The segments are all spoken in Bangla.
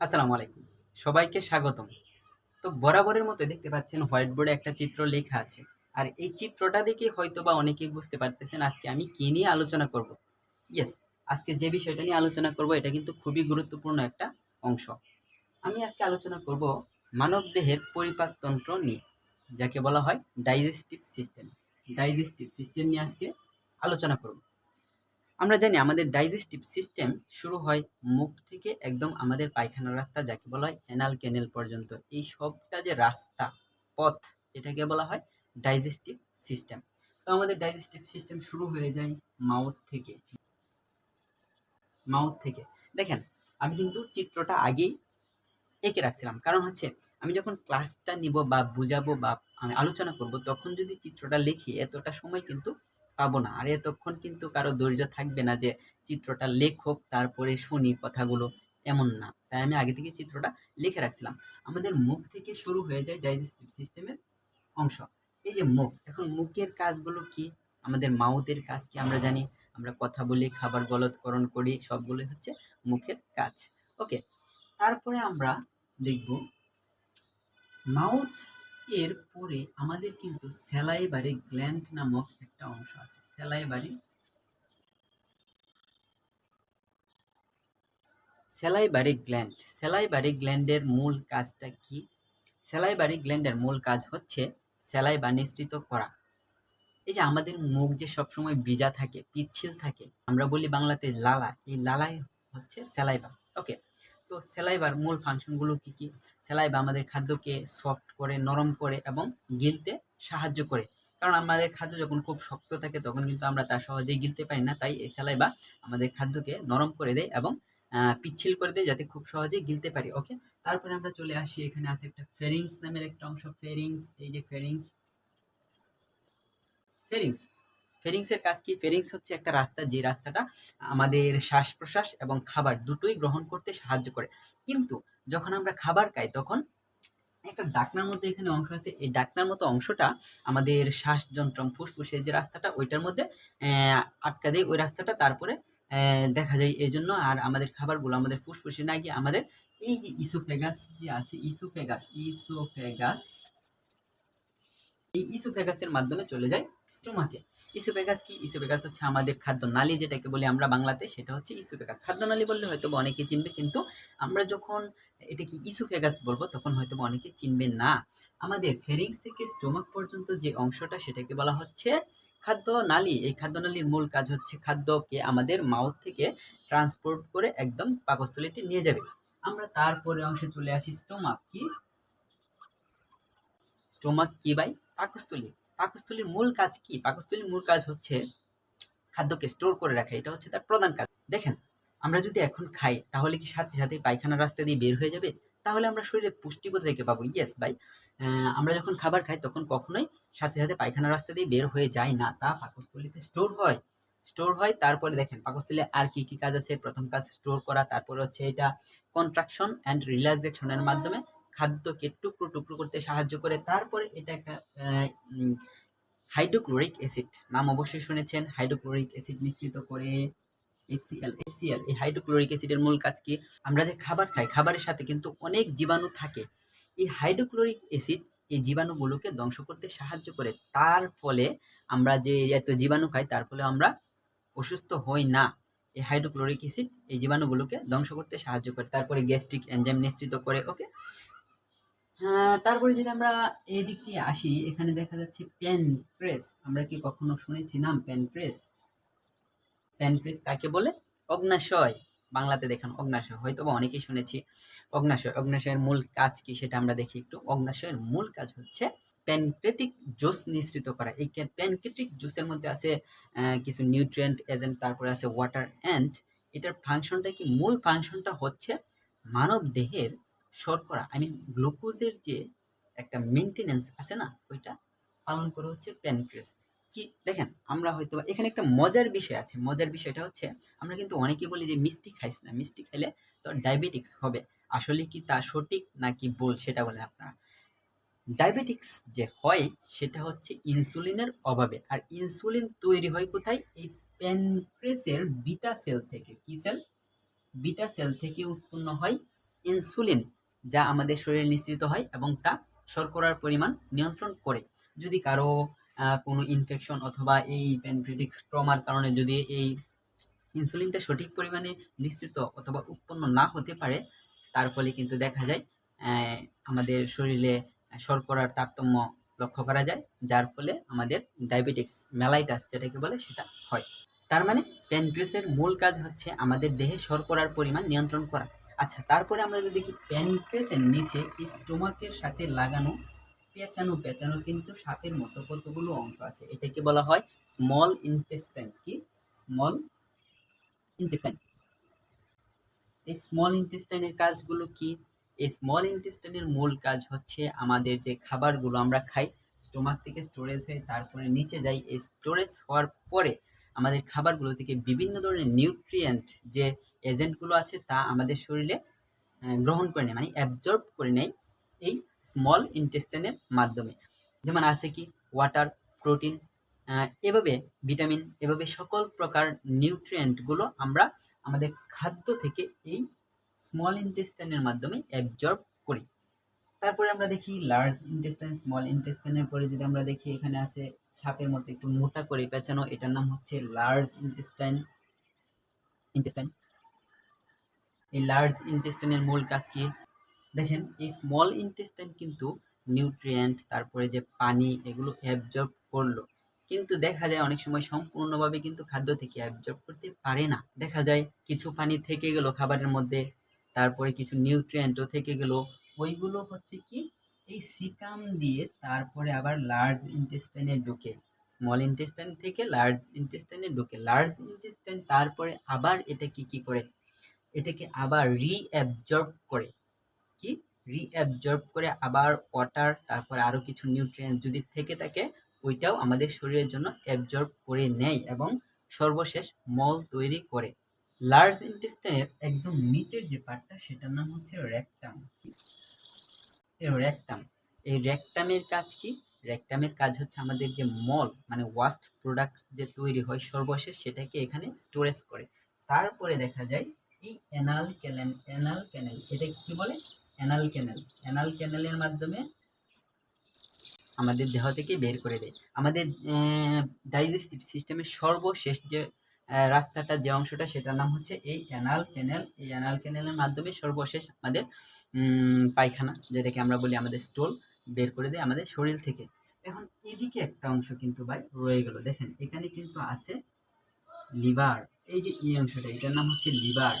আসসালামু আলাইকুম। সবাইকে স্বাগতম। তো বরাবরের মতো দেখতে পাচ্ছেন হোয়াইট বোর্ডে একটা চিত্র লেখা আছে। আর এই চিত্রটা দেখে হয়তো বা অনেকেই বুঝতে পারতেছেন আজকে আমি কি নিয়ে আলোচনা করব। ইয়েস আজকে যে বিষয়টা নিয়ে আলোচনা করব এটা কিন্তু খুবই গুরুত্বপূর্ণ একটা অংশ। আমি আজকে আলোচনা করব মানবদেহের পরিপাকতন্ত্র নিয়ে, যাকে বলা হয় ডাইজেস্টিভ সিস্টেম। ডাইজেস্টিভ সিস্টেম নিয়ে আজকে আলোচনা করব। আমরা জানি আমাদের ডাইজেস্টিভ সিস্টেম শুরু হয় মুখ থেকে একদম আমাদের পায়খানার রাস্তা, যাকে বলা হয় অ্যানাল ক্যানেল পর্যন্ত। এই সবটা যে রাস্তা, পথ, এটাকে বলা হয় ডাইজেস্টিভ সিস্টেম তো আমাদের ডাইজেস্টিভ সিস্টেম শুরু হয়ে যায় মাউথ থেকে। মাউথ থেকে। দেখেন, আমি কিন্তু চিত্রটা আগেই এঁকে রাখছিলাম। কারণ হচ্ছে, আমি যখন ক্লাসটা নিব বা বুঝাবো বা আমি আলোচনা করব, তখন যদি চিত্রটা লিখি, এতটা সময় কিন্তু পাবো না। আর এতক্ষণ কিন্তু কারও ধৈর্য থাকবে না যে চিত্রটা লেখক তারপরে শুনি কথাগুলো এমন না। তাই আমি আগে থেকে চিত্রটা লিখে রাখছিলাম। আমাদের মুখ থেকে শুরু হয়ে যায় ডাইজেস্টিভ সিস্টেমের অংশ। এই যে মুখ, এখন মুখের কাজগুলো কি? আমাদের মাউথের কাজ কি আমরা জানি? আমরা কথা বলি, খাবার গলৎকরণ করি সবগুলো হচ্ছে মুখের কাজ। ওকে তারপরে আমরা দেখব মাউথ এর পরে আমাদের কিন্তু স্যালাইভারি গ্ল্যান্ড নামক একটা অংশ আছে স্যালাইভারি স্যালাইভারি গ্ল্যান্ড স্যালাইভারি গ্ল্যান্ডের মূল কাজটা কি? স্যালাইভারি গ্ল্যান্ডের মূল কাজ হচ্ছে স্যালাইভা নিঃসৃত করা। এই যে আমাদের মুখ যে সবসময় ভিজা থাকে, পিচ্ছিল থাকে, আমরা বলি বাংলাতে লালা, এই লালাই হচ্ছে স্যালাইভা ওকে তো স্যালাইভার মূল ফাংশনগুলো কি কি? স্যালাইভা আমাদের খাদ্যকে সফট করে, নরম করে এবং গিলতে সাহায্য করে। কারণ আমাদের খাদ্য যখন খুব শক্ত থাকে, তখন কিন্তু আমরা তা সহজেই গিলতে পারি না। তাই এই সেলাই বা আমাদের খাদ্যকে নরম করে দেয় এবং পিচ্ছিল করে দেয় যাতে খুব সহজেই গিলতে পারি। ওকে? তারপরে আমরা চলে আসি। এখানে আছে একটা ফেরিংস নামের একটা অংশ। ফেরিংস, এই যে ফেরিংস। ফেরিংস। ফেরিংসের কাজ কি? ফেরিংস হচ্ছে একটা রাস্তা, যে রাস্তাটা আমাদের শ্বাস প্রশ্বাস এবং খাবার দুটোই গ্রহণ করতে সাহায্য করে। কিন্তু যখন আমরা খাবার খাই, তখন একটা ডাকনার মধ্যে এখানে অংশ আছে। এই ডাকনার মতো অংশটা আমাদের শ্বাসযন্ত্র ফুসফুসের যে রাস্তাটা, ওইটার মধ্যে আটকা দেয় ওই রাস্তাটা তারপরে দেখা যায়। এই জন্য আর আমাদের খাবারগুলো, আমাদের ফুসফুসে না গিয়ে আমাদের এই যে ইসোফেগাস যে আছে, ইসোফেগাস ইসোফেগাস এই ইসোফেগাসের মাধ্যমে চলে যায় স্টোমাকে। ইসোফেগাস কি? ইসোফেগাস হচ্ছে আমাদের খাদ্য নালী যেটাকে বলি আমরা বাংলাতে, সেটা হচ্ছে ইসোফেগাস খাদ্য নালী বললে হয়তো অনেকে চিনবে, কিন্তু আমরা যখন এটা কি ইসোফেগাস বলব, তখন হয়তো অনেকে চিনবে না। আমাদের ফেরিংস থেকে স্টোমাক পর্যন্ত যে অংশটা, সেটাকে বলা হচ্ছে খাদ্য নালী এই খাদ্য নালীর মূল কাজ হচ্ছে খাদ্যকে আমাদের মাউথ থেকে ট্রান্সপোর্ট করে একদম পাকস্থলীতে নিয়ে যাবে। আমরা তারপরে অংশে চলে আসি স্টোমাক কি? স্টোমাক কি ভাই? পাকস্থলী। পাকস্থলীর মূল কাজ কি? পাকস্থলীর মূল কাজ হচ্ছে খাদ্যকে স্টোর করে রাখা। এটা হচ্ছে তার প্রধান কাজ। দেখেন, আমরা যদি এখন খাই, তাহলে কি সাথে সাথে পায়খানা রাস্তা দিয়ে বের হয়ে যাবে? তাহলে আমরা শরীরে পুষ্টি কোথা থেকে পাবো। ইয়েস ভাই। আমরা যখন খাবার খাই, তখন কখনোই সাথে সাথে পায়খানা রাস্তা দিয়ে বের হয়ে যায় না। তা পাকস্থলীতে স্টোর হয়। স্টোর হয়, তারপরে দেখেন পাকস্থলী আর কি কি কাজ আছে? প্রথম কাজ স্টোর করা, তারপরে হচ্ছে এটা কন্ট্রাকশন অ্যান্ড রিল্যাক্সেশনের মাধ্যমে খাদ্যকে টুকরো টুকরো করতে সাহায্য করে। তারপরে এটা একটা হাইড্রোক্লোরিক অ্যাসিড নাম অবশ্যই শুনেছেন। হাইড্রোক্লোরিক অ্যাসিড মিশ্রিত করে এসিএল এসিএল এই হাইড্রোক্লোরিক অ্যাসিডের মূল কাজ কি? আমরা যে খাবার খাই, খাবারের সাথে কিন্তু অনেক জীবাণু থাকে। এই হাইড্রোক্লোরিক অ্যাসিড এই জীবাণুগুলোকে ধ্বংস করতে সাহায্য করে। তার ফলে আমরা যে এত জীবাণু খাই, তার ফলে আমরা অসুস্থ হই না। এই হাইড্রোক্লোরিক অ্যাসিড এই জীবাণুগুলোকে ধ্বংস করতে সাহায্য করে। তারপরে গ্যাস্ট্রিক এনজাইম নিশ্চিত করে, ওকে? তারপরে যদি আমরা এই দিক দিয়ে আসি, এখানে দেখা যাচ্ছে প্যান প্রেস আমরা কি কখনো শুনেছি নাম প্যানক্রেস প্যানক্রেস কাকে বলে? অগ্নাশয়। বাংলাতে দেখেন অগ্নাশয়। হয়তো বা অনেকেই শুনেছি। অগ্নাশয়। অগ্নাশয়ের মূল কাজ কি সেটা আমরা দেখি একটু। অগ্নাশয়ের মূল কাজ হচ্ছে প্যানক্রেটিক জুস নিঃসৃত করা। এই প্যানক্রেটিক জুসের মধ্যে আছে কিছু নিউট্রিয়েন্ট এজেন্ট তারপরে আছে ওয়াটার অ্যান্ড এটার ফাংশনটা কি? মূল ফাংশনটা হচ্ছে মানব দেহের শর্করা আই মিন গ্লুকোজের যে একটা মেনটেনেন্স আছে না, ওইটা পালন করে হচ্ছে প্যানক্রেস কি, দেখেন আমরা হয়তো এখানে একটা মজার বিষয় আছে, মজার বিষয়টা হচ্ছে আমরা কিন্তু অনেকে বলি যে মিষ্টি খাইস না, মিষ্টি খাইলে তো ডায়াবেটিক্স হবে। আসলে কি তা সঠিক নাকি ভুল সেটা বলেন আপনারা। ডায়াবেটিক্স যে হয় সেটা হচ্ছে ইনসুলিনের অভাবে। আর ইনসুলিন তৈরি হয় কোথায়? এই প্যানক্রেসের বিটা সেল থেকে। কি সেল বিটা সেল থেকে উৎপন্ন হয় ইনসুলিন যা আমাদের শরীরে নিঃসৃত হয় এবং তা শর্করার পরিমাণ নিয়ন্ত্রণ করে। যদি কারও কোনো ইনফেকশন অথবা এই প্যানক্রিটিক ট্রমার কারণে যদি এই ইনসুলিনটা সঠিক পরিমাণে নিঃসৃত অথবা উৎপন্ন না হতে পারে, তার ফলে কিন্তু দেখা যায় আমাদের শরীরে শর্করার তারতম্য লক্ষ্য করা যায়, যার ফলে আমাদের ডায়াবেটিক্স মেলাইটাস যেটাকে বলে সেটা হয়। তার মানে প্যানক্রিয়াসের মূল কাজ হচ্ছে আমাদের দেহে শর্করার পরিমাণ নিয়ন্ত্রণ করা। আচ্ছা তারপরে আমরা যদি দেখি প্যানক্রিয়াসের নিচে স্টোমাকের সাথে লাগানো পেঁচানো পেঁচানো কিন্তু সাপের মতো কতগুলো অংশ আছে। এটাকে বলা হয় স্মল ইন্টেস্টাইন কি? স্মল ইন্টেস্টাইন এই স্মল ইন্টেস্টাইনের কাজগুলো কি? এই স্মল ইন্টেস্টাইনের মূল কাজ হচ্ছে আমাদের যে খাবারগুলো আমরা খাই, স্টোমাক থেকে স্টোরেজ হয়ে তারপরে নিচে যাই। এই স্টোরেজ হওয়ার পরে আমাদের খাবারগুলো থেকে বিভিন্ন ধরনের নিউট্রিয়েন্ট যে এজেন্টগুলো আছে, তা আমাদের শরীরে গ্রহণ করে নেয় মানে অ্যাবজর্ব করে নেয় এই স্মল ইন্টেস্টাইনের মাধ্যমে। যেমন আছে কি ওয়াটার প্রোটিন এভাবে ভিটামিন এভাবে সকল প্রকার নিউট্রিয়েন্টগুলো আমরা আমাদের খাদ্য থেকে এই স্মল ইন্টেস্টাইনের মাধ্যমে অ্যাবজর্ব করি। তারপরে আমরা দেখি লার্জ ইন্টেস্টাইন স্মল ইন্টেস্টাইনের পরে যদি আমরা দেখি এখানে আছে সাপের মধ্যে একটু মোটা করে পেঁচানো, এটার নাম হচ্ছে লার্জ ইন্টেস্টাইন ইন্টেস্টাইন এই লার্জ ইন্টেস্টাইনের মূল কাজ কি? দেখেন, এই স্মল ইন্টেস্টাইন কিন্তু নিউট্রিয়েন্ট তারপরে যে পানি, এগুলো অ্যাবজর্ব করল। কিন্তু দেখা যায় অনেক সময় সম্পূর্ণভাবে কিন্তু খাদ্য থেকে অ্যাবজর্ব করতে পারে না। দেখা যায় কিছু পানি থেকে গেল খাবারের মধ্যে, তারপরে কিছু নিউট্রিয়েন্টও থেকে গেল। ওইগুলো হচ্ছে কি? এই সিকাম দিয়ে তারপরে আবার লার্জ ইন্টেস্টাইনে ঢুকে। স্মল ইন্টেস্টাইন থেকে লার্জ ইন্টেস্টাইনে ঢুকে। লার্জ ইন্টেস্টাইন তারপরে আবার এটাকে কি কি করে? এটাকে আবার রিঅ্যাবজর্ব করে। কি? রিঅ্যাবজর্ব করে আবার ওয়াটার তারপরে আরও কিছু নিউট্রিয়েন্ট যদি থেকে থাকে, ওইটাও আমাদের শরীরের জন্য অ্যাবজর্ব করে নেয় এবং সর্বশেষ মল তৈরি করে। লার্জ ইন্টেস্টাইনের একদম নিচের যে পার্টটা সেটার নাম হচ্ছে রেকটাম রেকটাম। এই রেকটামের কাজ কি? রেকটামের কাজ হচ্ছে আমাদের যে মল মানে ওয়াস্ট প্রোডাক্ট যে তৈরি হয় সর্বশেষ, সেটাকে এখানে স্টোরেজ করে। তারপরে দেখা যায় এই অ্যানাল ক্যানেল অ্যানাল ক্যানেল, এটা কি বলে? অ্যানাল ক্যানেল। অ্যানাল ক্যানেলের মাধ্যমে আমাদের দেহ থেকে বের করে দেয়। আমাদের ডাইজেস্টিভ সিস্টেমের সর্বশেষ যে রাস্তাটা যে অংশটা সেটার নাম হচ্ছে এই অ্যানাল ক্যানেল। এই অ্যানাল ক্যানেলের মাধ্যমে সর্বশেষ আমাদের পায়খানা, যেটাকে আমরা বলি আমাদের স্টোল, বের করে দেয় আমাদের শরীর থেকে। এখন এদিকে একটা অংশ কিন্তু ভাই রয়ে গেল। দেখেন, এখানে কিন্তু আছে লিভার। এই যে এই অংশটা, এটার নাম হচ্ছে liver.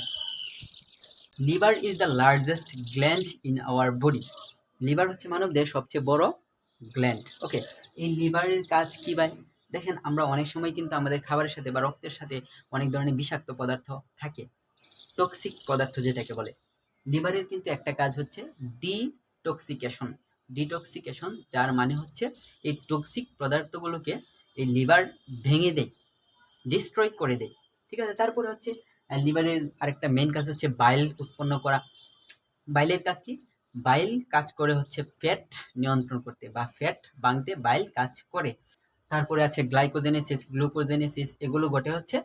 Liver is the largest gland in our body. Liver হচ্ছে মানবদের সবচেয়ে বড় গ্ল্যান্ড। ওকে, এই লিভারের কাজ কি ভাই? দেখেন, আমরা অনেক সময় কিন্তু আমাদের খাবারের সাথে বা রক্তের সাথে অনেক ধরনের বিষাক্ত পদার্থ থাকে। টক্সিক পদার্থ যেটাকে বলে। লিভারের কিন্তু একটা কাজ হচ্ছে ডিটক্সিকেশন ডিটক্সিকেশন যার মানে হচ্ছে এই টক্সিক পদার্থগুলোকে এই লিভার ভেঙে দেয় ডিস্ট্রয় করে দেয়। ঠিক আছে, তারপরে হচ্ছে লিভারের আরেকটা মেন কাজ হচ্ছে বাইল উৎপন্ন করা। বাইলের কাজ কি? বাইল কাজ করে হচ্ছে ফ্যাট নিয়ন্ত্রণ করতে বা ফ্যাট ভাঙতে বাইল কাজ করে। তারপরে আছে গ্লাইকোজেনেসিস, গ্লুকোজেনেসিস, এগুলো ঘটে হচ্ছে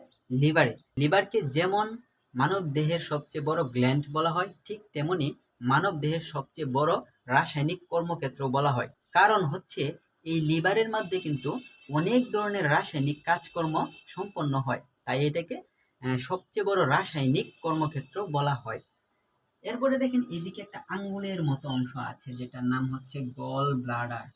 লিভারে। লিভারকে যেমন মানব দেহের সবচেয়ে বড় গ্ল্যান্ড বলা হয়, ঠিক তেমনি মানব দেহের সবচেয়ে বড় রাসায়নিক কর্মক্ষেত্র বলা হয়। কারণ হচ্ছে এই লিভারের মধ্যে কিন্তু অনেক ধরনের রাসায়নিক কাজকর্ম সম্পন্ন হয়, তাই এটাকে সবচেয়ে বড় রাসায়নিক কর্মক্ষেত্র বলা হয়। এরপরে দেখেন এদিকে একটা আঙ্গুলের মতো অংশ আছে, যেটার নাম হচ্ছে gall bladder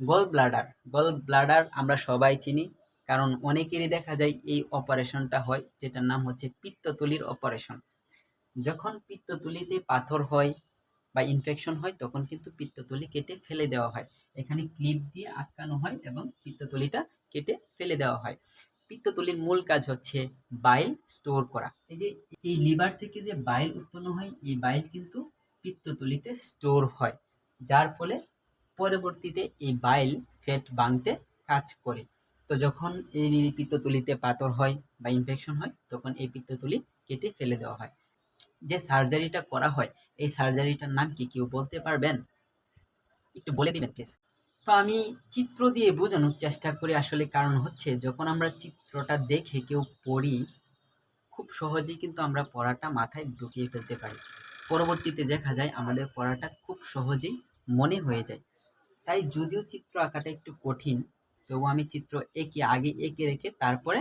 gall bladder gall bladder আমরা সবাই চিনি, কারণ অনেকেরই দেখা যায় এই অপারেশনটা হয়, যেটার নাম হচ্ছে পিত্ততুলির অপারেশন যখন পিত্ততুলিতে পাথর হয় বা ইনফেকশন হয়, তখন কিন্তু পিত্ততুলি কেটে ফেলে দেওয়া হয়। এখানে ক্লিপ দিয়ে আটকানো হয় এবং পিত্ততুলিটা কেটে ফেলে দেওয়া হয়। পিত্ততুলির মূল কাজ হচ্ছে বাইল স্টোর করা। এই যে, এই লিভার থেকে যে বাইল উৎপন্ন হয়, এই বাইল কিন্তু পিত্ততুলিতে স্টোর হয়। যার ফলে পরবর্তীতে এই বাইল ফ্যাট ভাঙতে কাজ করে। তো যখন এই পিত্ততুলিতে পাথর হয় বা ইনফেকশন হয়, তখন এই পিত্ততুলি কেটে ফেলে দেওয়া হয়। যে সার্জারিটা করা হয়, এই সার্জারিটার নাম কি কেউ বলতে পারবেন? একটু বলে দিবেন প্লিজ তো আমি চিত্র দিয়ে বোঝানোর চেষ্টা করি, আসলে কারণ হচ্ছে যখন আমরা চিত্রটা দেখে কেউ পড়ি, খুব সহজেই কিন্তু আমরা পড়াটা মাথায় ঢুকিয়ে ফেলতে পারি। পরবর্তীতে দেখা যায় আমাদের পড়াটা খুব সহজেই মনে হয়ে যায়। তাই যদিও চিত্র আঁকাটা একটু কঠিন, তবু আমি চিত্র এঁকে আগে এঁকে রেখে তারপরে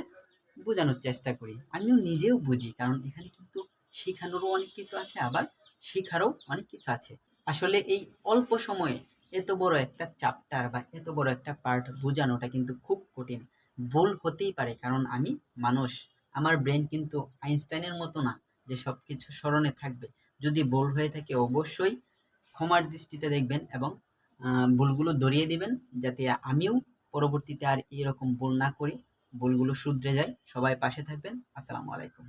বোঝানোর চেষ্টা করি। আমিও নিজেও বুঝি, কারণ এখানে কিন্তু শেখানোরও অনেক কিছু আছে, আবার শেখারও অনেক কিছু আছে। আসলে এই অল্প সময়ে এত বড় একটা চ্যাপ্টার বা এত বড় একটা পার্ট বোঝানোটা কিন্তু খুব কঠিন। ভুল হতেই পারে, কারণ আমি মানুষ। আমার ব্রেন কিন্তু আইনস্টাইনের মতো না যে সব কিছু স্মরণে থাকবে। যদি ভুল হয়ে থাকে, অবশ্যই ক্ষমার দৃষ্টিতে দেখবেন এবং ভুলগুলো ধরিয়ে দিবেন যাতে আমিও পরবর্তীতে আর এরকম ভুল না করি, ভুলগুলো শুধরে যায় সবাই পাশে থাকবেন। আসসালামু আলাইকুম।